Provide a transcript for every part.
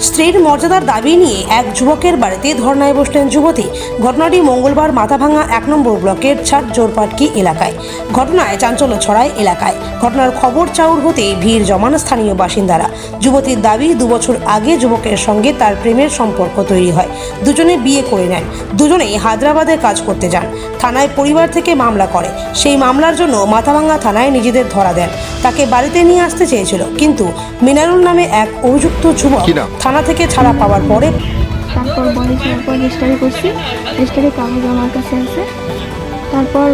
স্ত্রীর মর্যাদার দাবি নিয়ে এক যুবকের বাড়িতে ধর্নায় বসলেন যুবতী। ঘটনাটি মঙ্গলবার মাথাভাঙা এক নম্বর ব্লকের ছাট জোরপাটকি এলাকায়। ঘটনায় চাঞ্চল্য ছড়ায় এলাকায়। ঘটনার খবর চাউর হতেই ভিড় জমান স্থানীয় বাসিন্দারা। যুবতীর দাবি, দুবছর আগে যুবকের সঙ্গে তার প্রেমের সম্পর্ক তৈরি হয়। দুজনে বিয়ে করে নেন। দুজনেই হায়দ্রাবাদে কাজ করতে যান। থানায় পরিবার থেকে মামলা করে। সেই মামলার জন্য মাথাভাঙা থানায় নিজেদের ধরা দেন। তাকে বাড়িতে নিয়ে আসতে চেয়েছিল। কিন্তু মিনারুল নামে এক অভিযুক্ত যুবক? থানা থেকে ছাড়া পাওয়ার পরে তারপর বডি ছাড়ার পর রেজিস্টারি করছি। রেজিস্টারি কাগজ আমার কাছে আছে। তারপর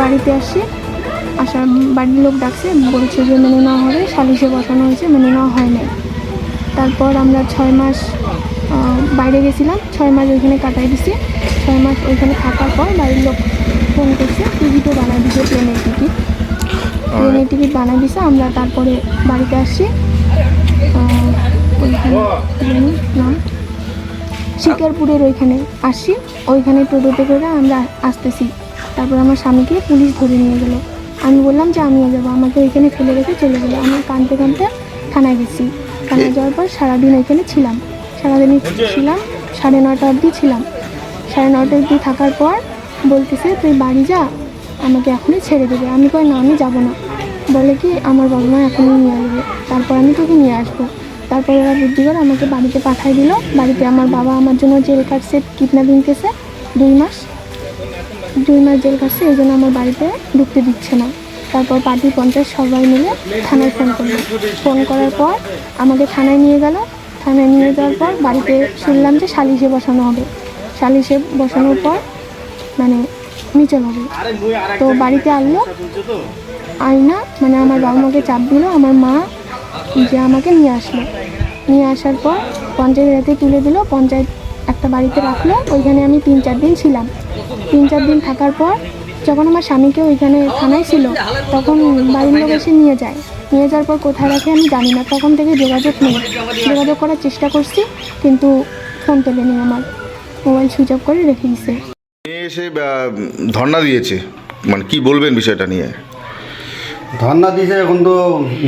বাড়িতে আসি। আসার বাড়ির লোক ডাকছে বলছে যে মেনে নেওয়া হবে। সালিশে বসানো হয়েছে মেনে নেওয়া হয় নাই। তারপর আমরা ছয় মাস বাইরে গেছিলাম। ছয় মাস ওইখানে কাটাই দিছি। ছয় মাস ওইখানে থাকার পর বাড়ির লোক ফোন করছে টিকিটও বানাই দিছে ট্রেনের টিকিট। ট্রেনের টিকিট বানাই দিছে আমরা তারপরে বাড়িতে আসছি ওইখানে শিকারপুরের ওইখানে আসি ওইখানে টোটোতে করে আমরা আসতেছি। তারপর আমার স্বামীকে পুলিশ ধরে নিয়ে গেলো। আমি বললাম যে আমিও যাব আমাকে ওইখানে ফেলে রেখে চলে গেলো। আমি কানতে কানতে থানায় গেছি। থানায় যাওয়ার পর সারাদিন ওইখানে ছিলাম। সারাদিন ছিলাম সাড়ে নটা অবধি ছিলাম। সাড়ে নটা অবধি থাকার পর বলতেছে তুই বাড়ি যা আমাকে এখনই ছেড়ে দেবে। আমি কই না আমি যাব না। বলে কি আমার বাবা মা এখনই নিয়ে আসবে। তারপর আমি তোকে নিয়ে আসব। তারপর ওরা বুদ্ধি করে আমাকে বাড়িতে পাঠিয়ে দিল। বাড়িতে আমার বাবা আমার জন্য জেল কাটছে, কিডন্যাপিং কেসে দুই মাস। দুই মাস জেল কাটছে, এই জন্য আমার বাড়িতে ঢুকতে দিচ্ছে না। তারপর পার্টি পঞ্চায়েত সবাই মিলে থানায় ফোন করল। ফোন করার পর আমাকে থানায় নিয়ে গেল। থানায় নিয়ে যাওয়ার পর বাড়িতে শুনলাম যে সালিশে বসানো হবে। সালিশে বসানোর পর মানে মিচল হবে। তো বাড়িতে আনলো আইনা মানে আমার বাবা মাকে চাপ দিল। আমার মা যে আমাকে নিয়ে আসলো। নিয়ে আসার পর পঞ্চায়েত রাতে তুলে দিল, পঞ্চায়েত একটা বাড়িতে রাখল, ওইখানে আমি তিন চার দিন ছিলাম। তিন চার দিন থাকার পর যখন আমার স্বামীকে ওইখানে থানায় ছিল, তখন বাড়ির লোক এসে নিয়ে যায়। নিয়ে যাওয়ার পর কোথায় রাখে আমি জানি না, তখন থেকে যোগাযোগ নেই। যোগাযোগ করার চেষ্টা করছি, কিন্তু ফোন তোলেনি আমার। মোবাইল সুইচ অফ করে রেখে দিছে। ধর্ণা দিয়েছে। মানে কি বলবেন বিষয়টা নিয়ে? ধর্ণা দিয়েছে এখন তো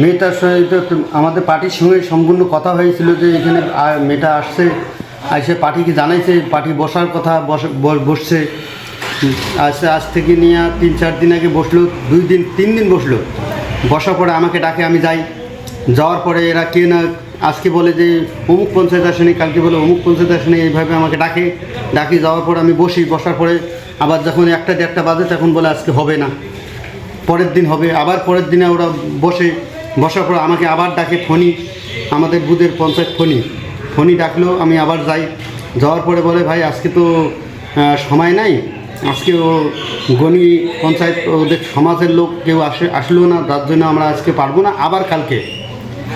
মেয়েটার সঙ্গে তো আমাদের পার্টির সঙ্গে সম্পূর্ণ কথা হয়েছিল যে এখানে মেয়েটা আসছে এসে পার্টিকে জানাইছে, পার্টি বসার কথা বসছে। আসছে আজ থেকে নিয়ে তিন, চার দিন আগে বসল, দুই দিন, তিন দিন বসল। বসার পরে আমাকে ডাকে, আমি যাই। যাওয়ার পরে এরা কে না, আজকে বলে যে অমুক পঞ্চায়েত আসেনি, কালকে বলে অমুক পঞ্চায়েত আসেনি, এইভাবে আমাকে ডাকে। ডাকি, যাওয়ার পর আমি বসি, বসার পরে আবার যখন একটা দেড়টা বাজে, তখন বলে আজকে হবে না। পরের দিন হবে। আবার পরের দিনে ওরা বসে, বসার পর আমাকে আবার ডাকে ফোনি আমাদের বুধের পঞ্চায়েত ফোনি ফোনি ডাকলো, আমি আবার যাই। যাওয়ার পরে বলে, ভাই, আজকে তো সময় নাই। আজকে ও গণি পঞ্চায়েত ওদের সমাজের লোক কেউ আসে, আসলো না। তার জন্য আমরা আজকে পারব না। আবার কালকে।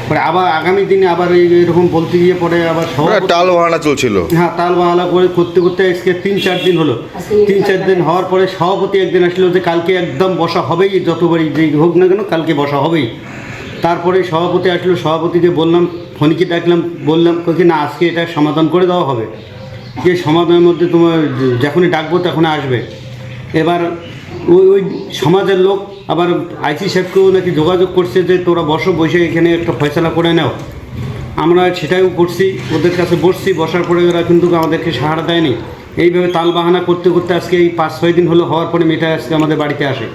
পরে আবার আগামী দিনে আবার এই এরকম বলতে গিয়ে পরে আবার ওরা সভাপতি- টাল বাহানা চলছিল। হ্যাঁ তাল বাহালা করে করতে করতে আজকে তিন চার দিন হলো। তিন চার দিন হওয়ার পরে সভাপতি একদিন আসলো যে কালকে একদম বসা হবেই যতবারই যেই হোক না কেন কালকে বসা হবেই। তারপরে সভাপতি আসলো সভাপতিকে বললাম ফোনকে ডাকলাম বললাম কি না আজকে এটা সমাধান করে দেওয়া হবে। যে সমাধানের মধ্যে তোমার যখনই ডাকবো তখনই আসবে। এবার ওই ওই সমাজের লোক আবার আইসি সাহেবকেও নাকি যোগাযোগ করছে যে তোরা বসো, বসে এখানে একটা ফয়সলা করে নাও। আমরা সেটাও করছি, ওদের কাছে বসছি, বসার পরে ওরা কিন্তু আমাদেরকে সাহারা দেয়নি। এইভাবে তালবাহানা করতে করতে আজকে এই পাঁচ ছয় দিন হলো হওয়ার পরে মেয়েটা আজকে আমাদের বাড়িতে আসে।